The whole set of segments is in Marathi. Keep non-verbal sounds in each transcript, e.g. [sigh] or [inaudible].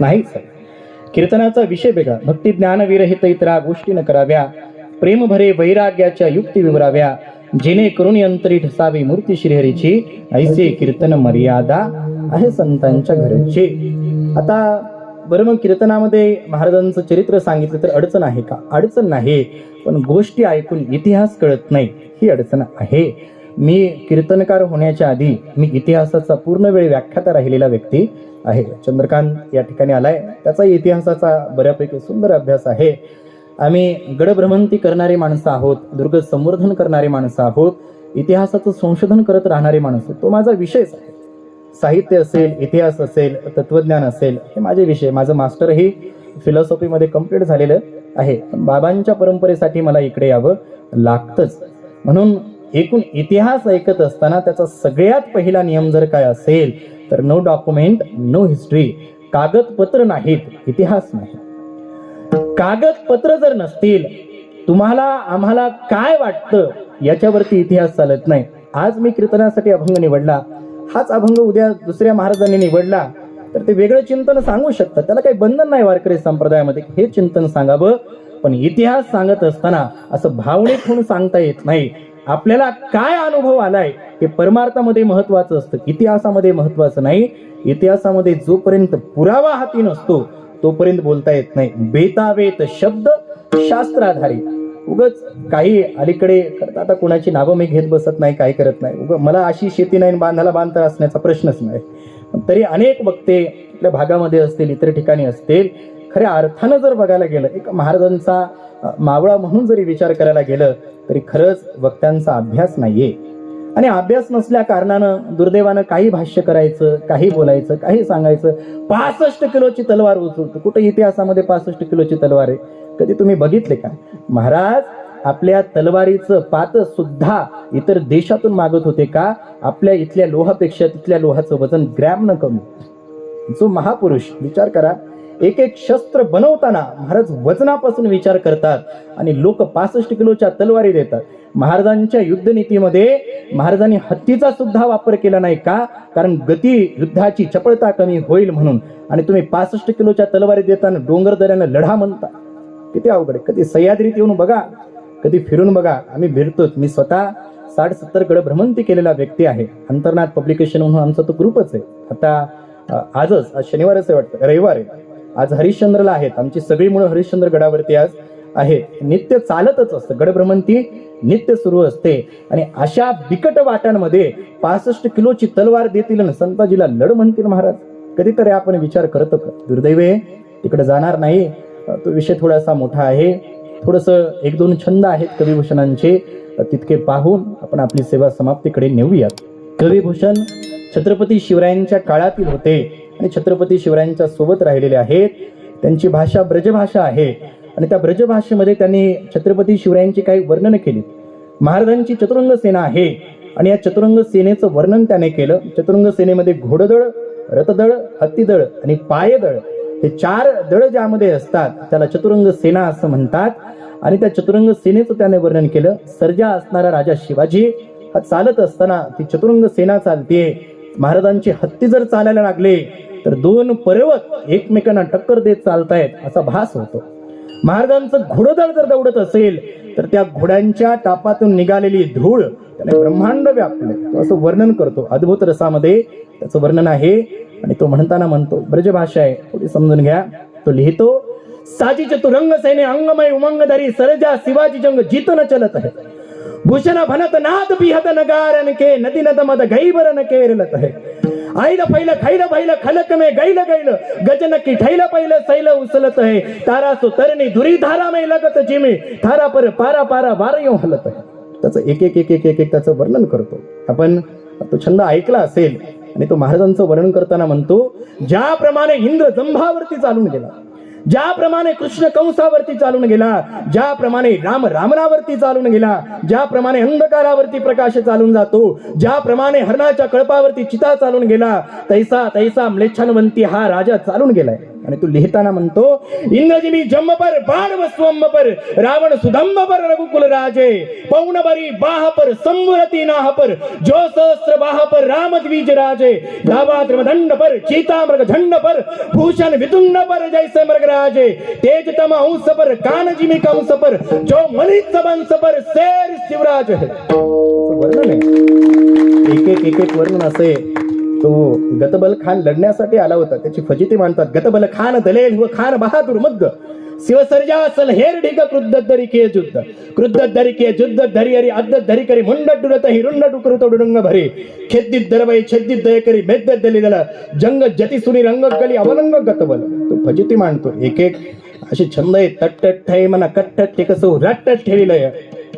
नाहीच आहे. कीर्तनाचा विषय वेगळा. भक्ती ज्ञान विरहित इतरा गोष्टी न कराव्या. प्रेम भरे वैराग्याच्या युक्ती विवराव्या जेणे करून यंत्री ठसावी मूर्ती श्रीहरीची. ऐसे कीर्तन मर्यादा आहे संतांच्या घरचे. आता बरं मग कीर्तनामध्ये महाराजांचं चरित्र सांगितलं तर अडचण आहे का? अडचण नाही पण गोष्टी ऐकून इतिहास कळत नाही. ही अडचण आहे. मी कीर्तनकार होण्याच्या आधी मी इतिहासाचा पूर्ण वेळ व्याख्याता राहिलेला व्यक्ती आहे. चंद्रकांत या ठिकाणी आलाय. त्याचा इतिहासाचा बऱ्यापैकी सुंदर अभ्यास आहे. आम्ही गडभ्रमंती करणारी माणसं आहोत दुर्ग संवर्धन करणारी माणसं आहोत इतिहासाचं संशोधन करत राहणारी माणसं तो माझा विषयच आहे. साहित्य असेल इतिहास असेल तत्वज्ञान असेल हे माझे विषय. माझं मास्टरही फिलॉसॉफीमध्ये कंप्लीट झालेलं आहे. बाबांच्या परंपरेसाठी मला इकडे यावं लागतंच. म्हणून एकूण इतिहास ऐकत असताना त्याचा सगळ्यात पहिला नियम जर काय असेल तर नो डॉक्युमेंट नो हिस्ट्री कागदपत्र नाहीत इतिहास नाही. कागदपत्र जर नसतील तुम्हाला आम्हाला काय वाटतं याच्यावरती इतिहास चालत नाही. आज मी कीर्तनासाठी अभंग निवडला. हाच अभंग उद्या दुसऱ्या महाराजांनी निवडला. तर ते वेगळं चिंतन सांगू शकतात. त्याला काही बंधन नाही वारकरी संप्रदायामध्ये. हे चिंतन सांगावं. पण इतिहास सांगत असताना असं भावनिक होऊन सांगता येत नाही. आपल्याला काय अनुभव आलाय हे परमार्थामध्ये महत्वाचं असतं. इतिहासामध्ये महत्वाचं नाही. इतिहासामध्ये जोपर्यंत पुरावा हाती नसतो तोपर्यंत बोलता येत नाही. बेतावेत शब्द शास्त्राधारी उगच काही अलीकडे करता आता कोणाची नावं मी घेत बसत नाही काय करत नाही. उग मला अशी शेती नाही बांधाला बांधता असण्याचा प्रश्नच नाही. तरी अनेक वक्ते आपल्या भागामध्ये असतील इतर ठिकाणी असतील खऱ्या अर्थानं जर बघायला गेलं एक महाराजांचा मावळा म्हणून जरी विचार करायला गेलं तरी खरंच वक्त्यांचा अभ्यास नाहीये. आणि अभ्यास नसल्या कारणानं दुर्दैवानं काही भाष्य करायचं काही बोलायचं काही सांगायचं. पासष्ट किलोची तलवार उचलतो. कुठे इतिहासामध्ये पासष्ट किलोची तलवार आहे? कधी तुम्ही बघितले का? महाराज आपल्या तलवारीचं पात सुद्धा इतर देशातून मागत होते का? आपल्या इथल्या लोहापेक्षा तिथल्या लोहाचं वजन ग्रॅम न कमी. जो महापुरुष विचार करा एक एक शस्त्र बनवताना महाराज वजनापासून विचार करतात आणि लोक पासष्ट किलोच्या तलवारी देतात. महाराजांच्या युद्धनीतीमध्ये महाराजांनी हत्तीचा सुद्धा वापर केला नाही का? कारण गती युद्धाची चपळता कमी होईल म्हणून. आणि तुम्ही पासष्ट किलोच्या तलवारी देताना डोंगर दऱ्यानं लढा म्हणता. किती अवघड आहे. कधी सह्याद्रीत येऊन बघा. कधी फिरून बघा. आम्ही फिरतोच मी स्वतः साठ सत्तरकडे भ्रमंती केलेला व्यक्ती आहे. अंतर्नाथ पब्लिकेशन म्हणून आमचा तो ग्रुपच आहे. आता आजच आज शनिवारच आहे वाटतं. रविवार आहे. आज हरिश्चंद्रला आहेत. आमची सगळी मुळे हरिश्चंद्र गडावरती आज आहेत. नित्य चालतच असतं. गडभ्रमंती नित्य सुरू असते. आणि अशा बिकट वाटांमध्ये पासष्ट किलोची तलवार देतील आणि संताजीला लढ म्हणतील महाराज. कधीतरी आपण विचार करतो का? दुर्दैवे तिकडे जाणार नाही. तो विषय थोडासा मोठा आहे. थोडस एक दोन छंद आहेत कविभूषणांचे. तितके पाहून आपण आपली सेवा समाप्तीकडे नेऊयात. कविभूषण छत्रपती शिवरायांच्या काळातील होते. आणि छत्रपती शिवरायांच्या सोबत राहिलेले आहेत. त्यांची भाषा ब्रजभाषा आहे. आणि त्या ब्रजभाषेमध्ये त्यांनी छत्रपती शिवरायांची काही वर्णन केली महाराजांची चतुरंग सेना आहे. आणि या चतुरंग सेनेचं वर्णन त्याने केलं. चतुरंग सेनेमध्ये घोडदळ रथदळ हत्तीदळ आणि पायदळ हे चार दळ ज्यामध्ये असतात त्याला चतुरंग सेना असं म्हणतात. आणि त्या चतुरंग सेनेचं त्याने वर्णन केलं. सर्जा असणारा राजा शिवाजी हा चालत असताना ती चतुरंग सेना चालतीये. महाराजांची हत्ती जर चालायला लागले तर दोन पर्वत एकमेकांना टक्कर देत चालतायत असा भास होतो. महाराजांचं घोडदळ जर दौडत असेल तर त्या घोड्यांच्या टापातून निघालेली धूळ त्याने ब्रह्मांड व्यापले. असं वर्णन करतो. अद्भुत रसामध्ये त्याचं वर्णन आहे. आणि तो म्हणताना म्हणतो ब्रजभाषा आहे थोडी समजून घ्या. तो लिहितो साजी चतुरंग सैने अंगमय उमंगधारी सरजा शिवाजी जंग जीतन चलत आहे भूषण भनत नाद बिहत नगारन के नदी नद मद गैबर न केरलत है आईल पहिलं खाईलं भैल खलक मे गैल गैल गजनकी ठैल पैल सैल उचलत आहे. तारा सो तरणी धुरी धारा मे लगत जिमे. थारा पर पारा पारा वारयो हलत आहे. त्याचं एक एक एक एक एक एक त्याचं वर्णन करतो. आपण तो छंद ऐकला असेल आणि तो महाराजांचं वर्णन करताना म्हणतो ज्याप्रमाणे इंद्र जंभावरती चालून गेला. ज्याप्रमाणे कृष्ण कंसावरती चालून गेला ज्याप्रमाणे राम रामरावरती चालून गेला ज्याप्रमाणे अंधकारावरती प्रकाश चालून जातो ज्याप्रमाणे हरणाच्या कळपावरती चिता चालून गेला तैसा तैसा म्लेच्छानवंती हा राजा चालून गेलाय. आणि तू लिहिताना म्हणतो इंद्रजिमी जम्मपर बाण वस्वंबर रावण सुदंबर रघुकुल राजे पौनबरी बाहपर संवरती नाहपर जो सहस्र बाहपर रामद्वीज राजे दावा त्रिमदंड पर चीतामृग झंड पर भूषण विदुंड पर जैसे मृग राजे तेज तम हंस पर कान जिमी कंस पर जो मलित बंस पर शेर शिवराज है। वर्णन है एक एक एक एक वर्णन असे तो गतबल खान लढण्यासाठी आला होता. त्याची फजिती मांडतात गतबल खान दलेल व खान बहादूर मग्ग. शिवसर्जा सल हेर ढिग क्रुद्ध धरी के जुद्ध. क्रुद्ध धरी के जुद्ध धरी हरी अद्द धरी करी मुंड डुरत हिरुंड डुकरुत डुडुंग भरी. खेद्दित दरबाई छेद्दित दय करी मेद्द दली दला जंग जती सुनी रंग गली अवलंग गतबल. तो फजिती मांडतो एक एक असे छंद आहे तट्ट ठे म्हणा कट्ट ठे कसं रट्ट ठेविलंय.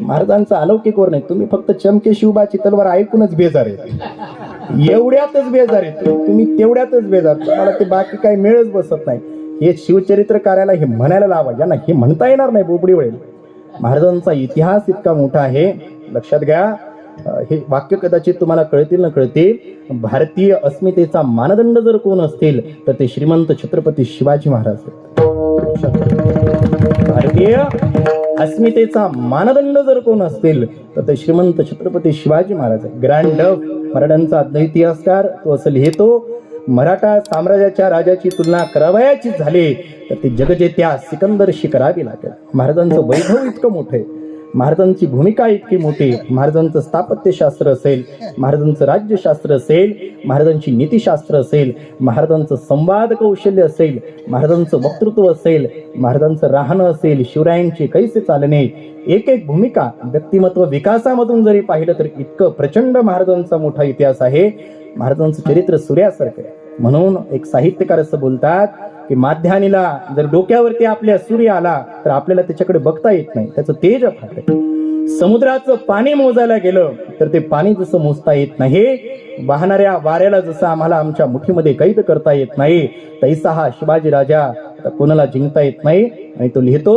महाराजांचा अलौकिक वर नाही. तुम्ही फक्त चमके शिवबाची तलवार ऐकूनच बेजार आहे एवढ्यातच बेजार आहे तुम्ही तेवढ्यातच बेजार. तुम्हाला ते बाकी काही मिळत बसत नाही. हे शिवचरित्र कार्याला हे म्हणायला लावा. यांना हे म्हणता येणार नाही बोबडी वेळेल महाराजांचा इतिहास इतका मोठा आहे. लक्षात घ्या. हे वाक्य कदाचित तुम्हाला कळतील न कळतील. भारतीय अस्मितेचा मानदंड जर कोण असतील तर ते श्रीमंत छत्रपती शिवाजी महाराज आहेत. भारतीय अस्मितेचा मानदंड जर कोण असतील तर ते श्रीमंत छत्रपती शिवाजी महाराज ग्रँड मराठ्यांचा इतिहासकार तो असं लिहितो मराठा साम्राज्याच्या राजाची तुलना करावयाची झाली तर ती जगजेत्या सिकंदरशी करावी लागेल. महाराजांचं वैभव इतकं मोठं आहे. महाराजांची भूमिका इतकी मोठी महाराजांचं स्थापत्यशास्त्र असेल महाराजांचं राज्यशास्त्र असेल महाराजांची नीतिशास्त्र असेल महाराजांचं संवाद कौशल्य असेल महाराजांचं वक्तृत्व असेल महाराजांचं राहणं असेल शिवरायांचे कैसे चालणे एक एक भूमिका व्यक्तिमत्व विकासामधून जरी पाहिलं तर इतकं प्रचंड महाराजांचा मोठा इतिहास आहे. महाराजांचं चरित्र सूर्यासारखं आहे. म्हणून एक साहित्यकार असं बोलतात की माध्यानीला जर डोक्यावरती आपल्या सूर्य आला तर आपल्याला त्याच्याकडे बघता येत नाही. त्याचं तेज फाटत समुद्राचं पाणी मोजायला गेलं तर ते पाणी जसं मोजता येत नाही वाहणाऱ्या वाऱ्याला जसं आम्हाला आमच्या मुठीमध्ये कैद करता येत नाही तैसा हा शिवाजी राजा कोणाला जिंकता येत नाही? आणि तो लिहितो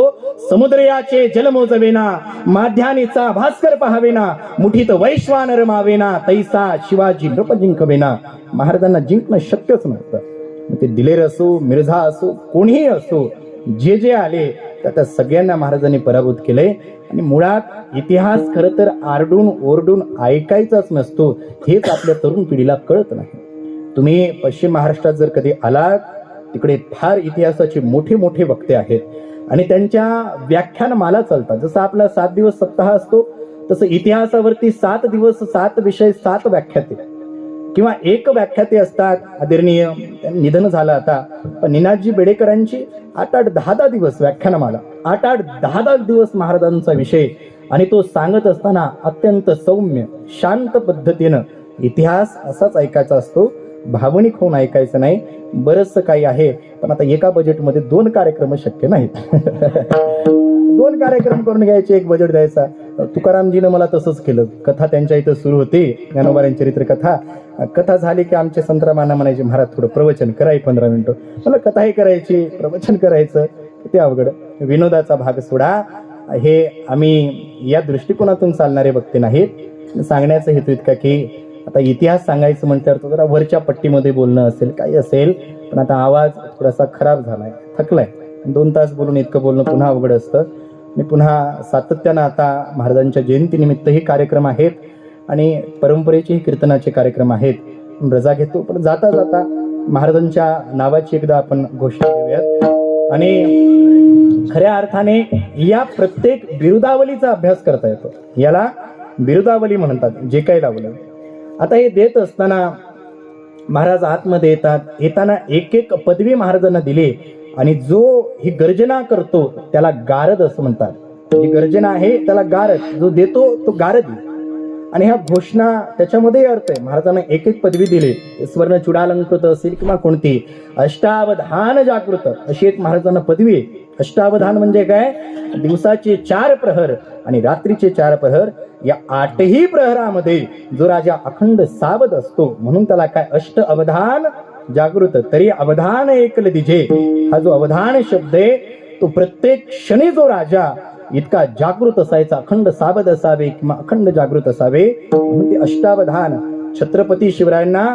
समुद्रयाचे जल मोजवेना माध्यानीचा भास्कर पहावेना मुठीत वैश्वान रमावेना तैसा शिवाजी नृप जिंकवेना. महाराजांना जिंकणं शक्यच नव्हतं ते दिलेर असो मिर्झा असो कोणीही असो जे जे आले त्या सगळ्यांना महाराजांनी पराभूत केलंय आणि मुळात इतिहास खरं तर आरडून ओरडून ऐकायचाच नसतो हेच आपल्या तरुण पिढीला कळत नाही. तुम्ही पश्चिम महाराष्ट्रात जर कधी आलात तिकडे फार इतिहासाचे मोठे मोठे वक्ते आहेत. आणि त्यांच्या व्याख्यानमाला चालतात. जसं आपला सात दिवस सप्ताह असतो तसं इतिहासावरती सात दिवस सात विषय सात व्याख्याते. किंवा एक व्याख्याते असतात आदरणीय निधन झालं आता. पण निनादजी बेडेकरांची आठ आठ दहा दहा दिवस व्याख्यानमाला आठ आठ दहा दहा दिवस महाराजांचा विषय. आणि तो सांगत असताना अत्यंत सौम्य शांत पद्धतीनं इतिहास असाच ऐकायचा असतो. भावनिक होऊन ऐकायचं नाही. बरंचसं काही आहे पण आता एका बजेटमध्ये दोन कार्यक्रम शक्य नाहीत. [laughs] दोन कार्यक्रम करून घ्यायचे एक बजेट द्यायचा. तुकारामजीनं मला तसंच केलं. कथा त्यांच्या इथं सुरू होती ज्ञानोबाऱ्यांची चरित्र कथा कथा झाली की आमचे संतरामांना म्हणायचे महाराज थोडं प्रवचन कराय पंधरा मिनिटं. मला कथाही करायची प्रवचन करायचं. किती अवघड. विनोदाचा भाग सोडा. हे आम्ही या दृष्टिकोनातून चालणारे वक्ते नाहीत. सांगण्याचा हेतू इतका की आता इतिहास सांगायचं म्हटल्यावर तो जरा वरच्या पट्टीमध्ये बोलणं असेल काही असेल पण आता आवाज थोडासा खराब झालाय थकलाय. दोन तास बोलून इतकं बोलणं पुन्हा अवघड असतं. आणि पुन्हा सातत्यानं आता महाराजांच्या जयंतीनिमित्तही कार्यक्रम आहेत आणि परंपरेचेही कीर्तनाचे कार्यक्रम आहेत. रजा घेतो पण जाता जाता महाराजांच्या नावाची एकदा आपण घोषणा देऊयात. आणि खऱ्या अर्थाने या प्रत्येक बिरुदावलीचा अभ्यास करता येतो. याला बिरुदावली म्हणतात जे काही लावलं. आता हे देत असताना महाराज आतमध्ये येतात. येताना एक एक पदवी महाराजांना दिली. आणि जो ही गर्जना करतो त्याला गारद असं म्हणतात. जी गर्जना आहे त्याला गारद. जो देतो तो गारद. आणि ह्या घोषणा त्याच्यामध्ये अर्थ आहे. महाराजांना एक एक पदवी दिली. स्वर्ण चुडालंकृत असेल किंवा कोणती. अष्टावधान जागृत. अशी एक महाराजांना पदवी आहे. अष्टावधान म्हणजे काय? दिवसाचे चार प्रहर आणि रात्रीचे चार प्रहर या आठही प्रहरामध्ये जो राजा अखंड सावध असतो म्हणून त्याला काय? अष्ट अवधान जागृत तरी अवधान एकल दिजे. हा जो अवधान शब्द आहे तो प्रत्येक क्षणी जो राजा इतका जागृत असायचा अखंड साबद असावे किंवा अखंड जागृत असावे म्हणजे अष्टावधान. छत्रपती शिवरायांना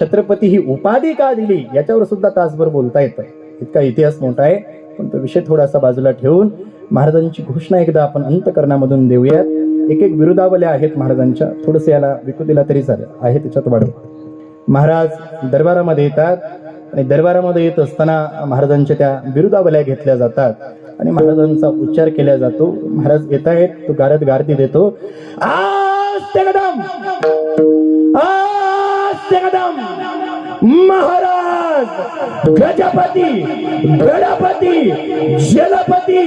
छत्रपती ही उपाधी का दिली याच्यावर सुद्धा तासभर बोलता येतं. इतका इतिहास मोठा आहे. पण तो विषय थोडासा बाजूला ठेवून महाराजांची घोषणा एकदा आपण अंतकरणामधून देऊयात. एक एक विरोधावल्या आहेत महाराजांच्या. थोडस याला विकू दिला तरी चालेल. आहे त्याच्यात वाढव महाराज दरबारामध्ये येतात आणि दरबारामध्ये येत असताना महाराजांच्या त्या बिरुदावल्या घेतल्या जातात आणि महाराजांचा उच्चार केला जातो. महाराज येत आहेत तो गारद गारती देतो. कदम! कदम! महाराज गजपती गणपती जलपती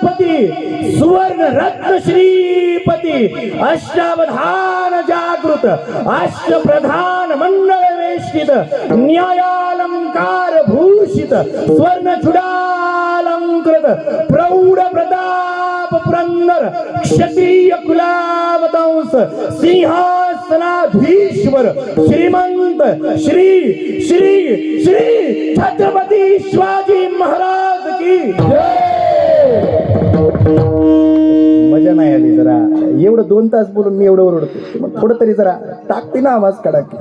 प्रजापती सुवर्ण रत्न श्रीपती अष्टावधान जागृत अष्टप्रधान मंडळ वेष्टित न्यायालंकार भूषित स्वर्ण चुडालंकृत प्रौढ प्रताप पुरंदर क्षत्रिय कुलावतंस सिंहासनाधीश्वर श्रीमंत श्री श्री श्री छत्रपती शिवाजी महाराज की जय। दोन तास बोलून मी एवढं ओरडतो मग थोडं तरी जरा टाकते ना आवाज काढा की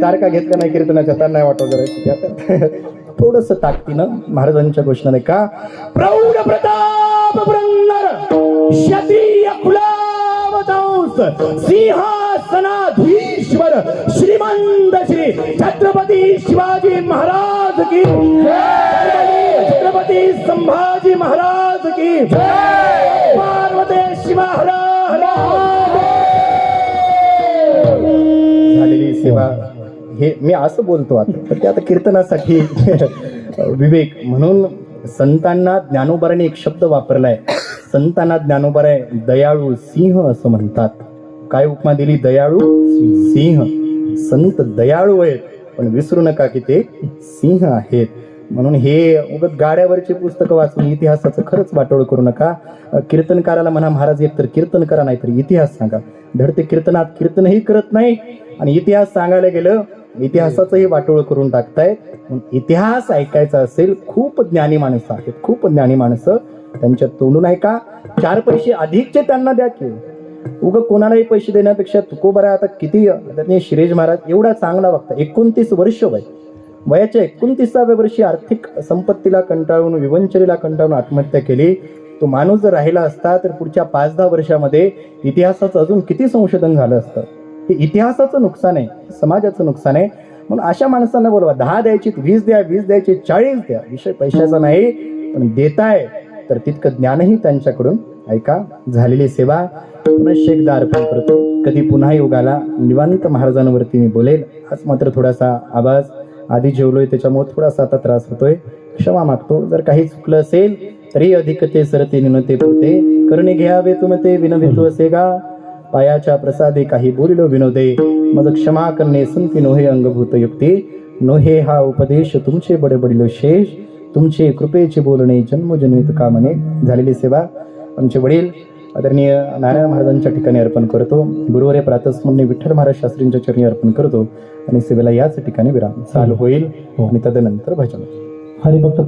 तारका घेतल्या नाही कीर्तनाच्या त्यांना नाही वाटव जरा [laughs] थोडस ताकदीनं महाराजांच्या घोषणाने का? प्रौढ प्रताप क्षत्रिय कुलावतंस सिंहासनाधीश्वर श्रीमंत श्री छत्रपती शिवाजी महाराज की छत्रपती संभाजी महाराज की किंवा हे मी असं बोलतो आता. तर ते आता कीर्तनासाठी [laughs] विवेक म्हणून संतांना ज्ञानोबाराने एक शब्द वापरलाय. संतांना ज्ञानोबाराय दयाळू सिंह असं म्हणतात. काय उपमा दिली? दयाळू सिंह. संत दयाळू आहेत पण विसरू नका की ते सिंह आहेत. म्हणून हे उगत गाड्यावरची पुस्तकं वाचून इतिहासाचं खरंच वाटोळ करू नका. कीर्तनकाराला म्हणा महाराज एकतर कीर्तन करा नाहीतर इतिहास सांगा. धडते कीर्तनात कीर्तनही करत नाही आणि इतिहास सांगायला गेलं इतिहासाचंही वाटोळ करून टाकतायत इतिहास ऐकायचा असेल खूप ज्ञानी माणसं आहेत खूप ज्ञानी माणसं त्यांच्या तोंडून ऐका. चार पैसे अधिकचे त्यांना द्या की. उग कोणालाही पैसे देण्यापेक्षा तुकोबरा आता किती शिरेज महाराज एवढा चांगला वागता एकोणतीस वर्ष वय. वयाच्या एकोणतीसाव्या वर्षी आर्थिक संपत्तीला कंटाळून विवंचनेला कंटाळून आत्महत्या केली. तो माणूस जर राहिला असता तर पुढच्या पाच दहा वर्षामध्ये इतिहासाचं अजून किती संशोधन झालं असतं? हे इतिहासाचं नुकसान आहे समाजाचं नुकसान आहे. म्हणून अशा माणसांना बोलवा दहा द्यायची वीस द्या वीस द्यायची चाळीस द्या. विषय पैशाचा नाही पण देताय तर तितकं ज्ञानही त्यांच्याकडून. ऐका झालेली सेवा. पुन्हा एकदा अर्पण करतो. कधी पुन्हा योगाला निवांत महाराजांवरती मी बोलेल. आज मात्र थोडासा आवाज. आधी जेवलोय त्याच्यामुळे थोडासा आता त्रास होतोय. क्षमा मागतो. जर काही चुकलं असेल तरी अधिक ते सरते निनते पुरते. करणे घ्यावे तुम ते विनवितो असे का पायाच्या प्रसादे काही बोलिलो विनोदे. मग क्षमा करणे संती नोहे अंगभूत युक्ती. नोहे हा उपदेश तुमचे बडबडिलो शेष. तुमचे कृपेचे बोलणे जन्मजन्मित कामने. झालेली सेवा. आमचे वडील आदरणीय नारायण महाराजांच्या ठिकाणी अर्पण करतो. गुरुवारे प्रातस्मरणी विठ्ठल महाराज शास्त्रींच्या चरणी अर्पण करतो आणि सेवेला याच ठिकाणी विराम. चालू होईल आणि तदनंतर भजन. हरिभक्त